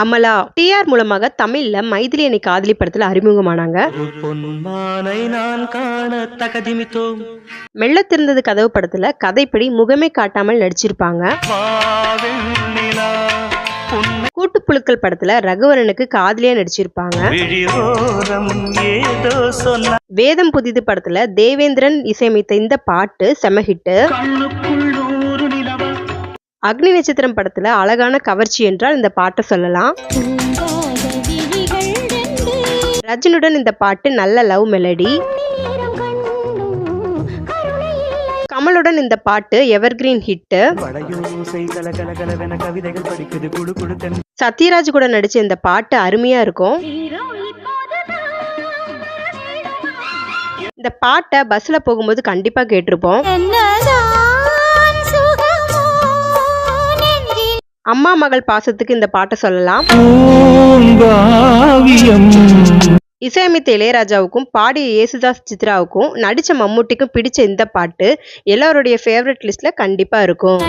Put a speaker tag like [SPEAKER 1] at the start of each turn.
[SPEAKER 1] Amala TR மூலமாக தமிழ்ல மைதிலி என்னை காதலி படத்துல அறிமுகமானாங்க மெல்ல திறந்தது கதவு படத்துல கதைப்படி முகமே காட்டாமல் நடிச்சிருப்பாங்க. கூட்டுப்புழுக்கள் படத்துல ரகுவரனுக்கு காதலியா நடிச்சிருப்பாங்க. வேதம் புதிது படத்துல தேவேந்திரன் இசையமைத்த இந்த பாட்டு செம ஹிட்டு
[SPEAKER 2] கண்ணுக்குள் நூறு நிலவா
[SPEAKER 1] அக்னி நட்சத்திரம் படத்துல அழகான கவர்ச்சி என்றால் இந்த பாட்டை சொல்லலாம். ரஜினுடன் இந்த பாட்டு நல்ல லவ் மெலடி. கமலுடன் இந்த பாட்டு எவர்கிரீன் ஹிட்டு. சத்யராஜ் கூட நடிச்ச இந்த பாட்டு அருமையா இருக்கும். இந்த பாட்டை பஸ்ல போகும்போது கண்டிப்பா கேட்டிருப்போம். அம்மா மகள் பாசத்துக்கு இந்த பாட்டை சொல்லலாம். இசையமைத்த இளையராஜாவுக்கும் பாடிய யேசுதாஸ் சித்ராவுக்கும் நடிச்ச மம்முட்டிக்கும் பிடிச்ச இந்த பாட்டு எல்லாருடைய ஃபேவரட் லிஸ்ட்ல கண்டிப்பா இருக்கும்.